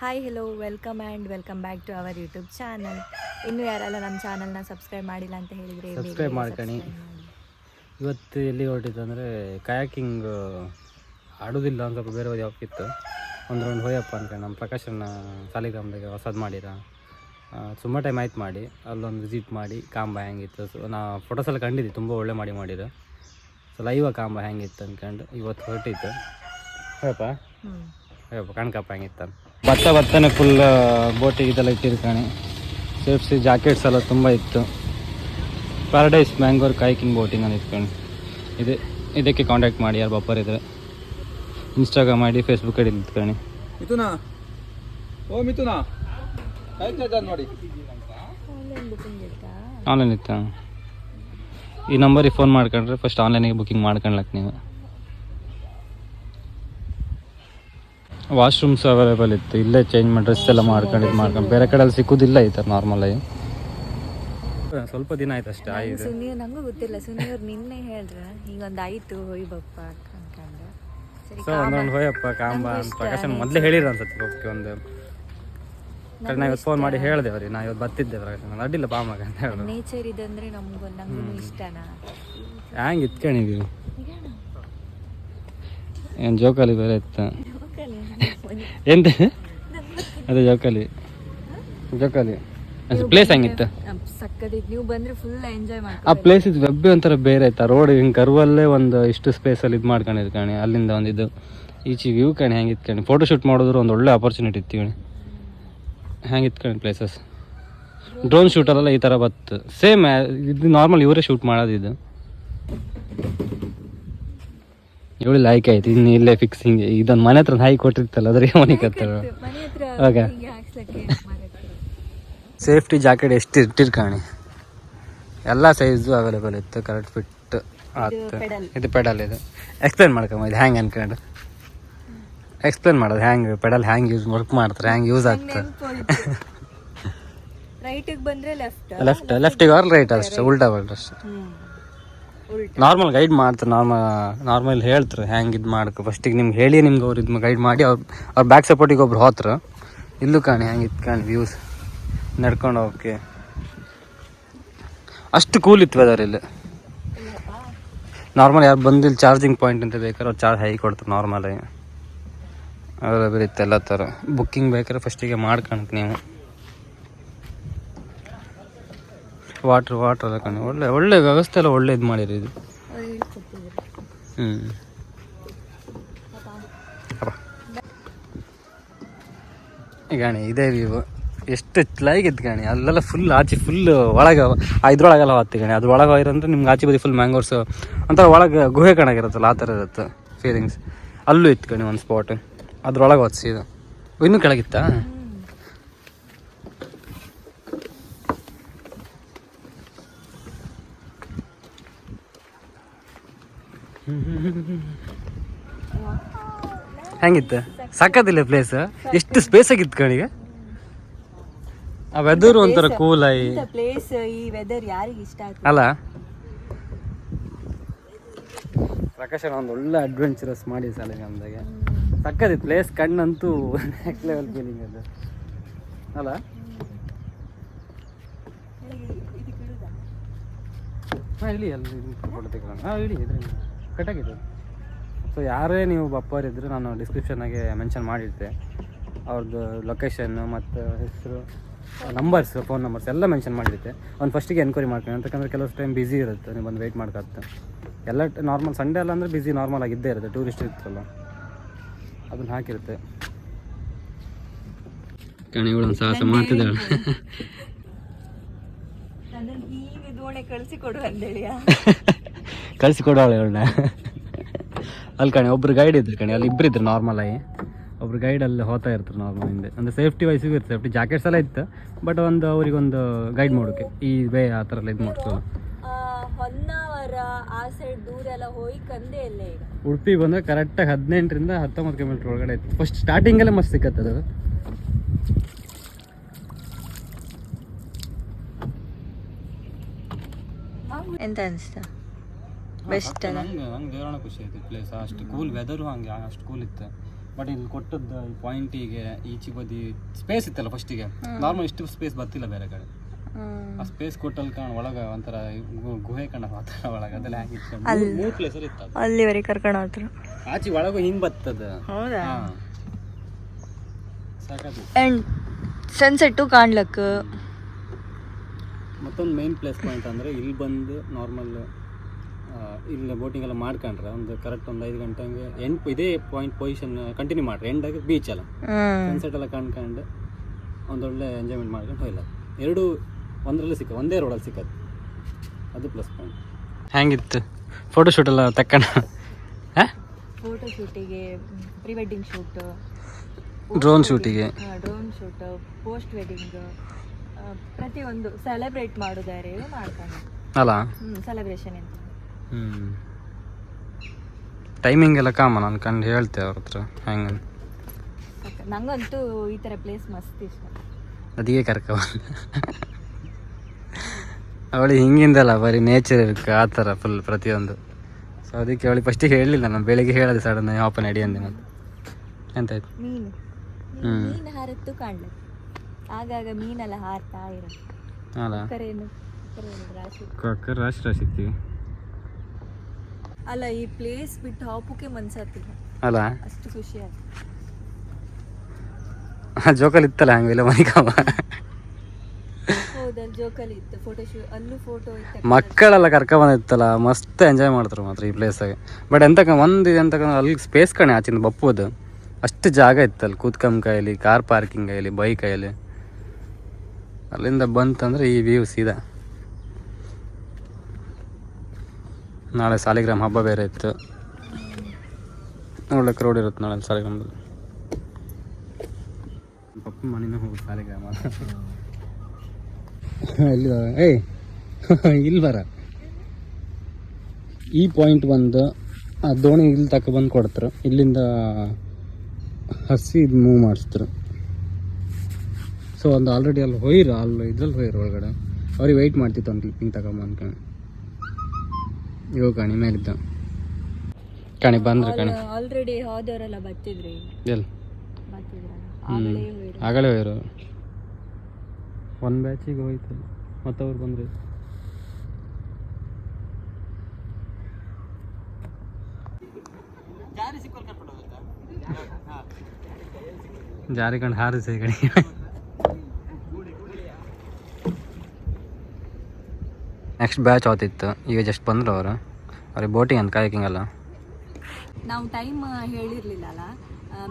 Hi hello welcome and welcome back to our YouTube channel ಇನ್ನೂ ಯಾರೆಲ್ಲ ನಮ್ಮ ಚಾನಲ್ನ ಸಬ್ಸ್ಕ್ರೈಬ್ ಮಾಡಿಲ್ಲ ಅಂತ ಹೇಳಿದರೆ ಸಬ್ಸ್ಕ್ರೈಬ್ ಮಾಡ್ಕಣಿ. ಇವತ್ತು ಎಲ್ಲಿ ಹೊರಟಿತ್ತು ಅಂದರೆ ಕಯಾಕಿಂಗ್ ಆಡೋದಿಲ್ಲ ಅಂತ ಸ್ವಲ್ಪ ಬೇರೆ ಯಾವ ಇತ್ತು ಒಂದು ರೌಂಡ್ ಹೋಯಪ್ಪ ಅನ್ಕೊಂಡು. ನಮ್ಮ ಪ್ರಕಾಶನ ಸಾಲಿಗ್ರಾಮದಾಗ ಹೊಸದು ಮಾಡಿರ ತುಂಬ ಟೈಮ್ ಆಯ್ತು ಮಾಡಿ. ಅಲ್ಲೊಂದು ವಿಸಿಟ್ ಮಾಡಿ. ಕಾಂಬ ಹೆಂಗಿತ್ತು? ಸೊ ನಾ ಫೋಟೋಸ್ ಎಲ್ಲ ಕಂಡಿದ್ದೆ. ತುಂಬ ಒಳ್ಳೆ ಮಾಡಿ ಮಾಡಿದ್ದು ಸೊ ಲೈವ ಕಾಂಬ ಹೆಂಗಿತ್ತು ಅಂದ್ಕೊಂಡು ಇವತ್ತು ಹೊರಟಿತ್ತು ಹೇಳಪ್ಪ ಹೇಳಪ್ಪ ಕಣ್ಕಪ್ಪ ಹೆಂಗಿತ್ತು ಅಂತ. ಭತ್ತ ಬರ್ತಾನೆ ಫುಲ್ ಬೋಟಿಗೆ ಇದೆಲ್ಲ ಇಟ್ಟಿರ್ಕಾಣಿ ಸೇಫ್ಸಿ ಜಾಕೆಟ್ಸ್ ಎಲ್ಲ ತುಂಬ ಇತ್ತು. ಪ್ಯಾರಡೈಸ್ ಮ್ಯಾಂಗೋರ್ ಕಾಯ್ಕಿಂಗ್ ಬೋಟಿಂಗ್ ಅಂತ ಇಟ್ಕೊಂಡು. ಇದೆ ಇದಕ್ಕೆ ಕಾಂಟ್ಯಾಕ್ಟ್ ಮಾಡಿ ಯಾರು ಬಪ್ಪರ್ ಇದ್ರೆ. ಇನ್ಸ್ಟಾಗ್ರಾಮ್ ಮಾಡಿ ಫೇಸ್ಬುಕ್ ಐಡಿ ಇಟ್ಕೊಳ್ಳಿ. ಮಿಥುನಾ? ಓ ಮಿಥುನಾ? ನೋಡಿ. ಆನ್ಲೈನ್ ಇತ್ತ ಇತ್ತಾ? ಆನ್ಲೈನ್ ಇತ್ತು? ಈ ನಂಬರಿಗೆ ಫೋನ್ ಮಾಡ್ಕೊಂಡ್ರೆ ಫಸ್ಟ್ ಆನ್ಲೈನಿಗೆ ಬುಕ್ಕಿಂಗ್ ಮಾಡ್ಕೊಳಕ್ ನೀವು. ವಾಶ್ರೂಮ್ಸ್ ಅವೈಲೇಬಲ್ ಇತ್ತು ಇಲ್ಲೇ ಚೇಂಜ್ ಮಾಡಿ ಡ್ರೆಸ್ ಎಲ್ಲ ಮಾಡ್ಕೊಂಡು ಇದು ಮಾಡ್ಕೊಂಡು ಬೇರೆ ಕಡೆಯಲ್ಲಿ ಸಿಕ್ಕುದಿಲ್ಲ ಈ ಥರ ನಾರ್ಮಲಾಗಿ ಸ್ವಲ್ಪ ದಿನ ಆಯ್ತು ಅಷ್ಟೇ ಆಯ್ತು ಸುನೀರ್ ನಂಗೂ ಗೊತ್ತಿಲ್ಲ. ಸುನೀರ್ ನಿನ್ನೆ ಹೇಳ್ರ ಹಿಂಗೊಂದು ಆಯಿತು ಹೋಯ್ ಬಪ್ಪ ಅನ್ಕೊಂಡು ಸರಿ ಸೊ ಒಂದೊಂದು ಹೋಯಪ್ಪ ಕಾಂಬ ಅಂತ ಪ್ರಕಾಶನ್ ಮೊದಲೇ ಹೇಳಿರ ಅನ್ಸತ್ತೆ ಓಕೆ ಒಂದು. ಕಡೆ ನಾ ಇವತ್ತು ಫೋನ್ ಮಾಡಿ ಹೇಳಿದೆ ಅವ್ರಿಗೆ ನಾ ಇವತ್ತು ಬರ್ತಿದ್ದೆ ಪ್ರಕಾಶನ್ ಅಡ್ಡಿಲ್ಲ ಬಾಮಾಗ ಅಂತ ಹೇಳಿದ್ರು ನೇಚರ್ ಇದಂದ್ರೆ ನಮಗೂ ನಂಗೂ ಇಷ್ಟನಾ? ಹ್ಯಾಂಗೆ ಇತ್ಕೊಂಡಿದ್ದೀವಿ ಏನು ಜೋಕಾಲಿ ಬೇರೆ ಇತ್ತು. ಎಂತ? ಅದೇ ಜೋಕಾಲಿ. ಜೋಕಾಲಿ. ಪ್ಲೇಸ್ ಹೆಂಗಿತ್ತು? ಸಕ್ಕದಿತ್ತು ನೀವು ಬಂದ್ರೆ ಫುಲ್ ಎಂಜಾಯ್ ಆ ಮಾಡ್ತೀವಿ ಪ್ಲೇಸ್ ಇದು ವೆಬ್ಬೆ ಒಂಥರ ಬೇರೆ ಆಯ್ತಾ ರೋಡ್ ಹಿಂಗೆ ಕರ್ವಲ್ಲೇ ಒಂದು ಇಷ್ಟು ಸ್ಪೇಸಲ್ಲಿ ಇದು ಮಾಡ್ಕೊಂಡಿದ್ದು ಕಣಿ. ಅಲ್ಲಿಂದ ಒಂದು ಇದು. ಈಚೆ ವ್ಯೂ ಕಣಿ ಹೆಂಗೆ ಕಣಿ. ಫೋಟೋ ಶೂಟ್ ಮಾಡಿದ್ರು ಒಂದು ಒಳ್ಳೆ ಆಪರ್ಚುನಿಟಿ ಇತ್ತು ಕಣಿ. ಹೆಂಗೆ ಕಣಿ ಪ್ಲೇಸಸ್ ಡ್ರೋನ್ ಶೂಟಲ್ಲೆಲ್ಲ ಈ ಥರ ಬತ್ತು. ಸೇಮ್ ಇದು ನಾರ್ಮಲ್ ಇವರೇ ಶೂಟ್ ಮಾಡೋದು ಇದು. ಇವಳು ಲೈಕ್ ಆಯ್ತು ಇನ್ನು ಇಲ್ಲೇ ಫಿಕ್ಸಿಂಗ್ ಇದೊಂದು ಮನೆ ಹತ್ರ ನಾಯಿ ಕೊಟ್ಟಿರ್ತಲ್ಲ ಅದ್ರ ಮನೆಗೆ ಮನೆ ಹತ್ರ ಓಕೆ. ಸೇಫ್ಟಿ ಜಾಕೆಟ್ ಎಷ್ಟು ಇಟ್ಟಿರ್ಕಾಣಿ ಎಲ್ಲ ಸೈಜು ಅವೈಲೇಬಲ್ ಇತ್ತು ಕರೆಕ್ಟ್ ಫಿಟ್ ಆಯ್ತು ಇದು ಪೆಡಲ್ ಇದು. ಎಕ್ಸ್ಪ್ಲೇನ್ ಮಾಡ್ಕೊಂಬ ಇದು ಹ್ಯಾಂಗ್ ಅನ್ಕೊಂಡು. ಎಕ್ಸ್ಪ್ಲೇನ್ ಮಾಡೋದು hang pedal hang use work ಮಾಡ್ತಾರೆ ಹ್ಯಾಂಗ್ ಯೂಸ್ ಆಗ್ತದೆ. ರೈಟಿಗೆ ಬಂದ್ರೆ ಲೆಫ್ಟ್ ಲೆಫ್ಟ್ ಲೆಫ್ಟಿಗೆ ಆರ್ ರೈಟ್ ಅಷ್ಟೇ ಉಲ್ಟಾ ಬಲ್ಟ್ ಅಷ್ಟೇ. ನಾರ್ಮಲ್ ಗೈಡ್ ಮಾಡ್ತಾರೆ ನಾರ್ಮಲ್ ನಾರ್ಮಲ್ ಹೇಳ್ತಾರೆ. ಹ್ಯಾಂಗ್ ಇದು ಮಾಡ್ಕೊ ಫಸ್ಟಿಗೆ ನಿಮ್ಗೆ ಹೇಳಿ ನಿಮ್ಗೆ ಅವ್ರು ಇದು ಗೈಡ್ ಮಾಡಿ ಅವ್ರು ಅವ್ರ ಬ್ಯಾಕ್ ಸಪೋರ್ಟಿಗೆ ಒಬ್ರು ಹೋತ್ರ. ಇಲ್ಲೂ ಕಾಣಿ ಹ್ಯಾಂಗೆ ಇದು ಕಾಣಿ ವ್ಯೂಸ್ ನಡ್ಕೊಂಡು ಹೋಗಕ್ಕೆ ಅಷ್ಟು ಕೂಲ್ ಇತ್ತು ವೆದರ್ ಇಲ್ಲಿ. ನಾರ್ಮಲ್ ಯಾರು ಬಂದಿಲ್ಲ ಚಾರ್ಜಿಂಗ್ ಪಾಯಿಂಟ್ ಅಂತ ಬೇಕಾದ್ರೆ ಅವ್ರು ಚಾರ್ಜ್ ಹೈ ಕೊಡ್ತಾರೆ ನಾರ್ಮಲಾಗಿ ಅವರ ಇತ್ತು ಎಲ್ಲ ಥರ ಬುಕ್ಕಿಂಗ್ ಬೇಕಾದ್ರೆ ಫಸ್ಟಿಗೆ ಮಾಡ್ಕೊಳಕ್ ನೀವು. ವಾಟ್ರ್ ವಾಟ್ರ್ ಅದ ಕಣೆ. ಒಳ್ಳೆ ಒಳ್ಳೆ ವ್ಯವಸ್ಥೆ ಎಲ್ಲ ಒಳ್ಳೆ ಇದು ಮಾಡಿರಿ ಇದು. ಹ್ಞೂ ಗಾಣಿ, ಇದೇ ವ್ಯೂ ಎಷ್ಟು ಚೆನ್ನಾಗಿತ್ತು ಗಾಣಿ. ಅಲ್ಲೆಲ್ಲ ಫುಲ್ ಆಚೆ ಫುಲ್ ಒಳಗೆ ಇದ್ರೊಳಗೆಲ್ಲ ಹೊತ್ತು ಅದ್ರ ಒಳಗೆ ಹೋಗಿರಂದ್ರೆ ನಿಮ್ಗೆ ಆಚೆ ಬದಿ ಫುಲ್ ಮ್ಯಾಂಗೋರ್ಸ್ ಅಂತ ಒಳಗೆ ಗುಹೆ ಕಣಗಿರುತ್ತಲ್ಲ ಆ ಥರ ಇರುತ್ತೆ ಫೀಲಿಂಗ್ಸ್ ಅಲ್ಲೂ ಇತ್ತು ಗಣಿ ಒಂದು ಸ್ಪಾಟ್ ಅದ್ರೊಳಗೆ ಹೊತ್ಸಿ ಇದು. ಇನ್ನೂ ಕೆಳಗಿತ್ತಾ? ಹೆಂಗಿತ್ತು? ಸಕ್ಕತ್ತಿಲ್ಲ ಪ್ಲೇಸ್ ಎಷ್ಟು ಸ್ಪೇಸ್ ಆಗಿತ್ತು ಕಣಿಗೆ ಆ ವೆದರ್ ಒಂಥರ ಕೂಲ್ ಆಗಿ ಇಂಥ ಪ್ಲೇಸ್ ಈ ವೆದರ್ ಯಾರಿಗೆ ಇಷ್ಟ ಅಲ್ಲ? ಪ್ರಕಾಶ್ ಒಂದು ಒಳ್ಳೆ ಅಡ್ವೆಂಚರಸ್ ಮಾಡಿ ಸಾಲಿಗ್ರಾಮದಾಗೆ ಸಕ್ಕದಿತ್ತು ಪ್ಲೇಸ್ ಕಣ್ಣಂತೂ ನೆಕ್ಸ್ಟ್ ಲೆವೆಲ್ ಫೀಲಿಂಗ್ ಅದು. ಅಲ್ಲ? ಹಾಂ ಇಳಿ ಅಲ್ಲಿ ಕೊಡ್ತೀವಿ ಹಾಂ ಇಳಿ ಇದ್ರಿಂದ ಕಟ್ಟಾಗಿದೆ ಸೊ ಯಾರೇ ನೀವು ಬಪ್ಪರ್ ಇದ್ದರೆ ನಾನು ಡಿಸ್ಕ್ರಿಪ್ಷನ್ನಾಗೆ ಮೆನ್ಷನ್ ಮಾಡಿರ್ತೆ ಅವ್ರದ್ದು ಲೊಕೇಶನ್ನು ಮತ್ತು ಹೆಸರು ನಂಬರ್ಸ್ ಫೋನ್ ನಂಬರ್ಸ್ ಎಲ್ಲ ಮೆನ್ಷನ್ ಮಾಡಿರುತ್ತೆ ಅವ್ನು ಫಸ್ಟಿಗೆ ಎನ್ಕ್ವೈರಿ ಮಾಡ್ತೀನಿ. ಅಂತಕ್ಕಂದ್ರೆ ಕೆಲವು ಟೈಮ್ ಬಿಸಿ ಇರುತ್ತೆ. ನೀವು ಬಂದು ವೆಯ್ಟ್ ಮಾಡ್ಕೊತ್ತೆ. ಎಲ್ಲ ನಾರ್ಮಲ್ ಸಂಡೇ ಅಲ್ಲ ಅಂದರೆ ಬಿಸಿ ನಾರ್ಮಲ್ ಆಗಿದ್ದೇ ಇರುತ್ತೆ. ಟೂರಿಸ್ಟ್ ಇರ್ತಲ್ಲ ಅದನ್ನು ಹಾಕಿರುತ್ತೆ. ಕಣಿಗಳು ಸಾಹಸ ಮಾಡ್ತಿದ್ದಾಳೆ. ಕಳಿಸಿ ಕೊಡು ಅಂದೇಳಿಯಾ? ಕಳಿಸಿ ಕೊಡೋಳೆ ಅವಳನ್ನ. ಅಲ್ಲಿ ಕಣೆ ಒಬ್ರು ಗೈಡ್ ಇದ್ರು ಕಣೆ ಅಲ್ಲಿ ಇಬ್ರು ಇದ್ರು ನಾರ್ಮಲಾಗಿ ಒಬ್ರು ಗೈಡ್ ಅಲ್ಲಿ ಹೋಗ್ತಾ ಇರ್ತಾರೆ ನಾರ್ಮಲ್ ಹಿಂದೆ. ಅಂದರೆ ಸೇಫ್ಟಿ ವೈಸಿಗೂ ಇರ್ತದೆ ಸೇಫ್ಟಿ ಜಾಕೆಟ್ಸ್ ಎಲ್ಲ ಇತ್ತು ಬಟ್ ಒಂದು ಅವರಿಗೊಂದು ಗೈಡ್ ಮಾಡೋಕೆ ಈ ವೇ ಆ ಥರ ಎಲ್ಲ ಇದು ಮಾಡ್ತೀವಿ ಹೊನ್ನಾವರ ಆ ಸೈಡ್ ದೂರ ಎಲ್ಲ ಹೋಗಿ ಕಂದೆ ಇಲ್ಲ ಈಗ. ಉಡುಪಿ ಬಂದರೆ ಕರೆಕ್ಟಾಗಿ ಹದಿನೆಂಟರಿಂದ ಹತ್ತೊಂಬತ್ತು ಕಿಲೋಮೀಟ್ರ್ ಒಳಗಡೆ ಇತ್ತು. ಫಸ್ಟ್ ಸ್ಟಾರ್ಟಿಂಗಲ್ಲೇ ಮಸ್ತ್ ಸಿಕ್ಕತ್ತದ ಅದು. ಎಂತ ಅನಿಸ್ತಾ? ಬೆಸ್ಟ್ ಅಲ್ಲ? ನಂಗೆ ನಂಗೆ ದೇವರಣ ಖುಷಿ ಆಯ್ತು ಪ್ಲೇಸ್ ಅಷ್ಟು ಕೂಲ್ ವೆದರು ಹಂಗೆ ಅಷ್ಟು ಕೂಲ್ ಇತ್ತು. ಬಟ್ ಇಲ್ಲಿ ಕೊಟ್ಟದ್ದು ಈ ಪಾಯಿಂಟಿಗೆ ಈಚೆ ಬದಿ ಸ್ಪೇಸ್ ಇತ್ತಲ್ಲ ಫಸ್ಟಿಗೆ ನಾರ್ಮಲ್ ಇಷ್ಟು ಸ್ಪೇಸ್ ಬರ್ತಿಲ್ಲ ಬೇರೆ ಕಡೆ. ಆ ಸ್ಪೇಸ್ ಕೊಟ್ಟಲ್ ಕಾಣ ಒಳಗೆ ಒಂಥರ ಗುಹೆ ಕಾಣ ಆ ಥರ ಒಳಗೆ ಅದೆಲ್ಲ ಹೇಗಿತ್ತು ಮೂರು ಪ್ಲೇಸರ್ ಇತ್ತು. ಅಲ್ಲಿವರೆಗೆ ಕರ್ಕೊಂಡು ಹೋದ್ರು. ಆಚೆ ಒಳಗೂ ಹಿಂಗೆ ಬರ್ತದ ಹೌದಾ? ಸಾಕಾಯ್ತು ಆ್ಯಂಡ್ ಸನ್ಸೆಟ್ಟು ಕಾಣ್ಲಕ್ಕ? ಮತ್ತೊಂದು ಮೇನ್ ಪ್ಲೇಸ್ ಪಾಯಿಂಟ್ ಅಂದ್ರೆ ಇಲ್ಲಿ ಬಂದು ನಾರ್ಮಲ್ ಇಲ್ಲಿ ಬೋಟಿಂಗ್ ಎಲ್ಲ ಮಾಡ್ಕೊಂಡ್ರೆ ಒಂದು ಕರೆಕ್ಟ್ ಒಂದು ಐದು ಗಂಟೆ ಹಂಗೆ ಎಂಟು ಇದೇ ಪಾಯಿಂಟ್ ಪೊಸಿಷನ್ ಕಂಟಿನ್ಯೂ ಮಾಡ್ರಿ ಎಂಡಾಗಿ ಬೀಚ್ ಎಲ್ಲ. ಸನ್ಸೆಟ್ ಎಲ್ಲ ಕಂಡ್ಕೊಂಡು ಒಂದೊಳ್ಳೆ ಎಂಜಾಯ್ಮೆಂಟ್ ಮಾಡ್ಕೊಂಡು ಹೋಗಿಲ್ಲ ಎರಡು ಒಂದರಲ್ಲಿ ಸಿಕ್ಕ ಒಂದೇ ರೋಡಲ್ಲಿ ಸಿಕ್ಕದು. ಅದು ಪ್ಲಸ್ ಪಾಯಿಂಟ್ ಹ್ಯಾಂಗಿತ್ತು ಫೋಟೋಶೂಟ್ ಎಲ್ಲ ತಕ್ಕಣ ಫೋಟೋ ಶೂಟಿಗೆ ಪ್ರೀ ವೆಡ್ಡಿಂಗ್ ಶೂಟ್ ಡ್ರೋನ್ ಶೂಟಿಗೆ ಡ್ರೋನ್ ಶೂಟ್ ಪೋಸ್ಟ್ ವೆಡ್ಡಿಂಗ್ ಪ್ರತಿಯೊಂದು ಸೆಲೆಬ್ರೇಟ್ ಮಾಡೋದಾರೆ ಮಾಡ್ಕೊಂಡು ಅಲ್ಲ? ಹ್ಞೂ ಸೆಲೆಬ್ರೇಷನ್ ಅಂತ ಹ್ಞೂ ಟೈಮಿಂಗ್ ಎಲ್ಲ ನಾನು ಕಂಡು ಹೇಳ್ತೆ ಅವ್ರ ಹತ್ರ ಹೆಂಗೆ ನಂಗಂತೂ ಈ ಥರ ಪ್ಲೇಸ್ ಮಸ್ತ್ ಇಷ್ಟ. ಅದಕ್ಕೆ ಕರ್ಕವ ಅವಳಿಗೆ ಹಿಂಗಿಂದಲ್ಲ ಬರೀ ನೇಚರ್ ಇರ್ಕ ಆ ಥರ ಫುಲ್ ಪ್ರತಿಯೊಂದು. ಸೊ ಅದಕ್ಕೆ ಅವಳಿಗೆ ಫಸ್ಟಿಗೆ ಹೇಳಲಿಲ್ಲ ನಾನು ಬೆಳಿಗ್ಗೆ ಹೇಳಿದೆ ಸಡನ್ ಓಪನ್ ಐಡಿ ಅಂದೆ ನಾನು ಎಂತಾಯ್ತು? ಮೀನು. ಮೀನು ಹಾರತ್ತು ಕಾಣಲಿ. ಆಗಾಗ ಮೀನೆಲ್ಲ ಹಾರ್ತಾ ಇರೋ ಅಲ್ಲ ಕರೆ ರಾಶಿ? ರಾಶಿ ರಾಶಿ ಅಲ್ಲ ಈ ಪ್ಲೇಸ್ ಬಿಟ್ಟು ಹಾಪುಕ್ಕೆ ಮನ್ಸತ್ತಿಲ್ಲ ಅಲ್ಲ? ಅಷ್ಟು ಖುಷಿ ಆಯ್ತು. ಜೋಕಲ್ ಇತ್ತಲ್ಲ ಹಂಗೆಲ್ಲ ಮನಿಕಮ್ಮ? ಹೌದಲ್ಲಿ ಜೋಕಲ್ಲಿ ಇತ್ತು. ಫೋಟೋ ಶೂ ಅಲ್ಲೂ ಫೋಟೋ ಇತ್ತು. ಮಕ್ಕಳೆಲ್ಲ ಕರ್ಕ ಬಂದಿತ್ತಲ್ಲ ಮಸ್ತ್ ಎಂಜಾಯ್ ಮಾಡ್ತಾರೆ ಮಾತ್ರ ಈ ಪ್ಲೇಸಾಗೆ ಬಟ್ ಎಂತಕ ಒಂದು ಎಂತಕ ಅಲ್ಲಿ ಸ್ಪೇಸ್ ಕಣೆ ಆಚಿಂದ ಬಪ್ಪುದು. ಅಷ್ಟು ಜಾಗ ಇತ್ತು ಅಲ್ಲಿ ಕೂತ್ಕಂಬ ಕಾಯಲಿ ಕಾರ್ ಪಾರ್ಕಿಂಗ್ ಕೈಲಿ ಬೈಕ್ ಕೈಲಿ. ಅಲ್ಲಿಂದ ಬಂತಂದ್ರೆ ಈ ವ್ಯೂ ಸೀದಾ. ನಾಳೆ ಸಾಲಿಗ್ರಾಮ್ ಹಬ್ಬ ಬೇರೆ ಇತ್ತು. ಒಳ್ಳೆ ಕ್ರೌಡ್ ಇರುತ್ತೆ ನಾಳೆ ಸಾಲಿಗ್ರಾಮದಲ್ಲಿ ಪಪ್ಪ ಮನೆಯೂ ಹೋಗಿ ಸಾಲಿಗ್ರಾಮ. ಇಲ್ಲಿ ಏಯ್, ಇಲ್ಲಿ ಬರ. ಈ ಪಾಯಿಂಟ್ ಬಂದು ಆ ದೋಣಿ ಇಲ್ಲಿ ತಕ ಬಂದು ಕೊಡ್ತಾರೆ. ಇಲ್ಲಿಂದ ಹಸಿ ಇದು ಮೂವ್ ಮಾಡಿಸ್ತಾರೆ. ಸೊ ಒಂದು ಆಲ್ರೆಡಿ ಅಲ್ಲಿ ಹೋಯ್ರು, ಅಲ್ಲಿ ಇದ್ರಲ್ಲಿ ಹೋಯ್ರು ಒಳಗಡೆ. ಅವ್ರಿಗೆ ವೆಯ್ಟ್ ಮಾಡ್ತಿತ್ತು ಒಂದು ಕ್ಲಿಪ್ಪಿಂಗ್ ತಗೊಂಬ ಇವಾಗ ಕಣಿ ಮೇಲಿದ್ದ ಕಣಿ ಬಂದ್ರೆ ಕಣಿ. ಆಲ್ರೆಡಿ ಹೋದವರೆಲ್ಲ ಬತ್ತಿದ್ರಿ ಎಲ್ಲಿ? ಆಗಲೇ ಹೋಯ್ರು? ಒಂದು ಬ್ಯಾಚಿಗೆ ಹೋಯ್ತು. ಮತ್ತವ್ರು ಬಂದ್ರಿ. ಜಾರಿ ಜಾರಿಕೊಂಡು ಹಾರಿಸಿ ಕಡೆ. ನೆಕ್ಸ್ಟ್ ಬ್ಯಾಚ್ ಆತಿತ್ತು. ಈಗ ಜಸ್ಟ್ ಬಂದ್ರು ಅವರು ಅವ್ರಿಗೆ ಬೋಟಿಂಗ್ ಅಂತ ಕಾಯಕಿಂಗ್ ಅಲ್ಲ ನಾವು ಟೈಮ್ ಹೇಳಿರ್ಲಿಲ್ಲ ಅಲ್ಲ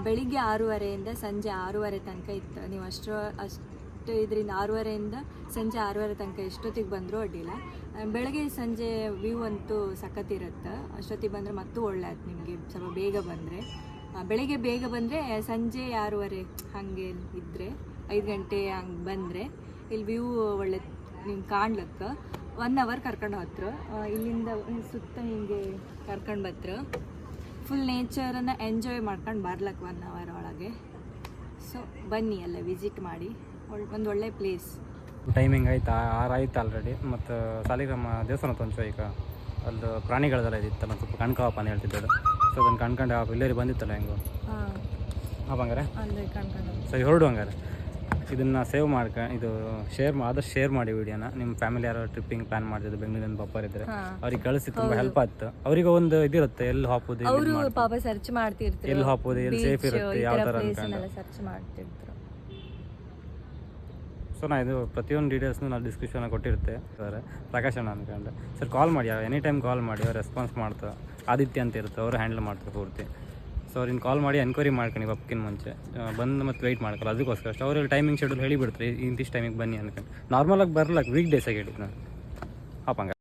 ಬೆಳಿಗ್ಗೆ ಆರೂವರೆಯಿಂದ ಸಂಜೆ ಆರೂವರೆ ತನಕ ಇತ್ತು. ನೀವು ಅಷ್ಟು ಅಷ್ಟು ಇದರಿಂದ ಆರೂವರೆಯಿಂದ ಸಂಜೆ ಆರೂವರೆ ತನಕ ಎಷ್ಟೊತ್ತಿಗೆ ಬಂದರೂ ಅಡ್ಡಿಲ್ಲ. ಬೆಳಗ್ಗೆ ಸಂಜೆ ವ್ಯೂ ಅಂತೂ ಸಖತ್ತಿರುತ್ತೆ. ಅಷ್ಟೊತ್ತಿಗೆ ಬಂದರೆ ಮತ್ತೂ ಒಳ್ಳೆ ಆಯ್ತು ನಿಮಗೆ. ಸ್ವಲ್ಪ ಬೇಗ ಬಂದರೆ. ಬೆಳಿಗ್ಗೆ ಬೇಗ ಬಂದರೆ, ಸಂಜೆ ಆರೂವರೆ ಹಾಗೆ ಇದ್ದರೆ ಐದು ಗಂಟೆ ಹಂಗೆ ಬಂದರೆ, ಇಲ್ಲಿ ವ್ಯೂ ಒಳ್ಳೆ ನಿಮ್ಗೆ ಕಾಣ್ಲಕ್ಕೆ? ಒನ್ ಅವರ್ ಕರ್ಕೊಂಡು ಹೋತ್ರ ಇಲ್ಲಿಂದ ಸುತ್ತ ಹಿಂಗೆ ಕರ್ಕೊಂಡು ಬತ್ರ ಫುಲ್ ನೇಚರನ್ನು ಎಂಜಾಯ್ ಮಾಡ್ಕೊಂಡು ಬರ್ಲಕ್ಕೆ ಒನ್ ಅವರ್ ಒಳಗೆ. ಸೊ ಬನ್ನಿ ಅಲ್ಲ ವಿಸಿಟ್ ಮಾಡಿ. ಒಂದು ಒಳ್ಳೆ ಪ್ಲೇಸ್ ಟೈಮಿಂಗ್ ಆಯ್ತು? ಆರು ಆಯ್ತು ಆಲ್ರೆಡಿ ಮತ್ತು ಸಾಲಿಗ್ರಾಮ ದೇವಸ್ಥಾನ ತಂಚು ಈಗ. ಅಲ್ಲಿ ಪ್ರಾಣಿಗಳದೆಲ್ಲ ಇದಿತ್ತಲ್ಲ ಸ್ವಲ್ಪ ಕಣ್ಕಾವಪ್ಪ ಅಂತ ಹೇಳ್ತಿದ್ದಳು ಸೊ ಅದನ್ನು ಕಣ್ಕೊಂಡು ಆ ಇಲ್ಲರಿ ಬಂದಿತ್ತಲ್ಲ ಹೆಂಗು? ಹಾಂ. ಹಂಗಾರೆ ಸರಿ ಹೊರಡು ಹಂಗಾರೆ ಇದನ್ನು ಸೇವ್ ಮಾಡ್ಕ ಇದು ಶೇರ್ ಆದಷ್ಟು ಶೇರ್ ಮಾಡಿ ವಿಡಿಯೋನ. ನಿಮ್ಮ ಫ್ಯಾಮಿಲಿ ಯಾರೋ ಟ್ರಿಪ್ಪಿಂಗ್ ಪ್ಲಾನ್ ಮಾಡಿದ್ರು ಬೆಂಗಳೂರಿನ ಬಪ್ಪರ್ ಇದ್ರೆ. ಅವ್ರಿಗೆ ಕಳಿಸಿ ತುಂಬ ಹೆಲ್ಪ್ ಆಯ್ತು. ಅವ್ರಿಗೆ ಒಂದು ಇದಿರುತ್ತೆ ಎಲ್ಲಿ ಹಾಕೋದು ಅವರು ಪಾಪ ಸರ್ಚ್ ಮಾಡ್ತಿರ್ತಾರೆ. ಎಲ್ಲಿ ಹಾಕೋದು ಎಲ್ಲಿ ಸೇಫ್ ಇರುತ್ತೆ ಯಾವ ಥರ ಅನ್ಕೊಂಡು. ಸರ್ಚ್ ಮಾಡ್ತಿರ್ತಾರೆ. ಸೊ ನಾ ಇದು ಪ್ರತಿಯೊಂದು ಡೀಟೇಲ್ಸ್ನು ನಾನು ಡಿಸ್ಕ್ರಿಪ್ಷನ್ ಕೊಟ್ಟಿರುತ್ತೆ ಸರ್. ಪ್ರಕಾಶ್ ಅಣ್ಣ ಅನ್ಕೊಂಡೆ. ಸರ್ ಕಾಲ್ ಮಾಡಿ ಎನಿ ಟೈಮ್ ಕಾಲ್ ಮಾಡಿ ಅವ್ರು ರೆಸ್ಪಾನ್ಸ್ ಮಾಡ್ತಾರೆ ಆದಿತ್ಯ ಅಂತ ಇರುತ್ತೆ ಅವರು ಹ್ಯಾಂಡಲ್ ಮಾಡ್ತಾರೆ ಪೂರ್ತಿ. ಸೊ ಅವ್ರಿಗೆ ಕಾಲ್ ಮಾಡಿ ಎನ್ಕ್ವೈರಿ ಮಾಡ್ಕೊಂಡು ಬಪ್ಕಿನ ಮುಂಚೆ. ಬಂದು ಮತ್ತೆ ವೆಯ್ಟ್ ಮಾಡ್ಕೊಳ್ಳಿ ಅದಕ್ಕೋಸ್ಕರ ಅಷ್ಟೇ. ಅವ್ರಲ್ಲಿ ಟೈಮಿಂಗ್ ಶೆಡ್ಯೂಲ್ ಹೇಳಿಬಿಡ್ತಾರೆ ಇಂತಿಷ್ಟು ಟೈಮಿಗೆ ಬನ್ನಿ ಅನ್ಕೊಂಡು ನಾರ್ಮಲಾಗಿ ಬರ್ಲಕ್ಕೆ ವೀಕ್ ಡೇಸಾಗಿ ಹೇಳಿದ್ದು ನಾನು. ಹಾಪಂಗ